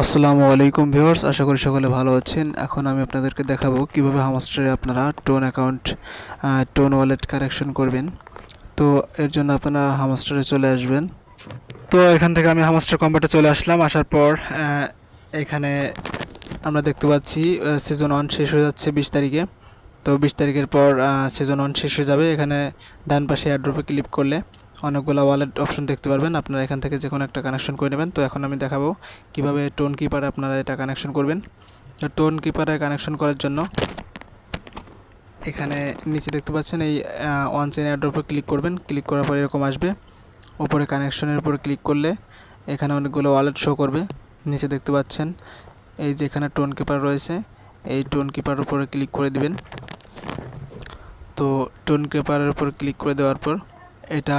আসসালামু আলাইকুম ভিউয়ার্স, আশা করি সকলে ভালো আছেন। এখন আমি আপনাদেরকে দেখাবো কীভাবে হামাস্টারে আপনারা TON account TON wallet correction করবেন। তো এর জন্য আপনারা হামাস্টারে চলে আসবেন। তো এখান থেকে আমি হামাস্টার কম্বাটে চলে আসলাম। আসার পর এখানে আমরা দেখতে পাচ্ছি সিজন ওয়ান শেষ হয়ে যাচ্ছে বিশ তারিখে। তো বিশ তারিখের পর সিজন ওয়ান শেষ হয়ে যাবে। এখানে ডান পাশে অ্যাড্রপে ক্লিক করলে অনেকগুলো ওয়ালেট অপশন দেখতে পারবেন। আপনারা এখান থেকে যে কোনো একটা কানেকশন করে নেবেন। তো এখন আমি দেখাবো কীভাবে টোন কিপারে আপনারা এটা কানেকশন করবেন। তো টোন কিপারে কানেকশন করার জন্য এখানে নিচে দেখতে পাচ্ছেন এই ওয়ান চেন অ্যাড্রপে ক্লিক করবেন। ক্লিক করার পর এরকম আসবে। ওপরে কানেকশনের উপর ক্লিক করলে এখানে অনেকগুলো ওয়ালেট শো করবে। নিচে দেখতে পাচ্ছেন এই যে এখানে টোন কিপার রয়েছে। এই টোন কিপার উপরে ক্লিক করে দিবেন। তো টোন কিপারের উপর ক্লিক করে দেওয়ার পর এটা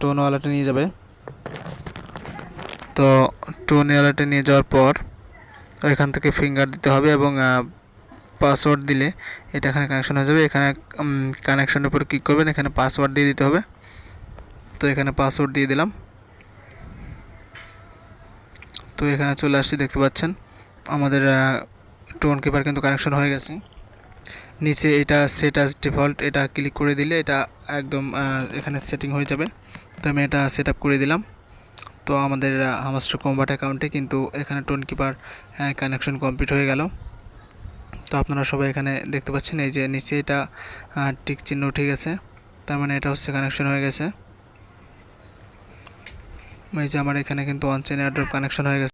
টোন ওয়ালেটে নিয়ে যাবে। তো টোন ওয়ালেটে নিয়ে যাওয়ার পর এখান থেকে ফিঙ্গার দিতে হবে এবং পাসওয়ার্ড দিলে এটা এখানে কানেকশন হয়ে যাবে। এখানে কানেকশনের উপর ক্লিক করবেন, এখানে পাসওয়ার্ড দিয়ে দিতে হবে। তো এখানে পাসওয়ার্ড দিয়ে দিলাম। তো এখানে চলে আসছি, দেখতে পাচ্ছেন। আমাদের টোন কিপার কিন্তু কানেকশন হয়ে গেছে। নিচে এটা সেট আস ডিফল্ট এটা ক্লিক করে দিলে এটা একদম এখানে সেটিং হয়ে যাবে। তো আমি এটা সেট করে দিলাম। তো আমাদের হামাস্টার কম্বাট অ্যাকাউন্টে কিন্তু এখানে টোন কিপার কানেকশন কমপ্লিট হয়ে গেল। তো আপনারা সবাই এখানে দেখতে পাচ্ছেন, এই যে নিচে এটা টিক চিহ্ন উঠে গেছে। তার মানে এটা হচ্ছে কানেকশন হয়ে গেছে। এই যে আমার এখানে কিন্তু অনচেন এয়ারড্রপ কানেকশন হয়ে গেছে।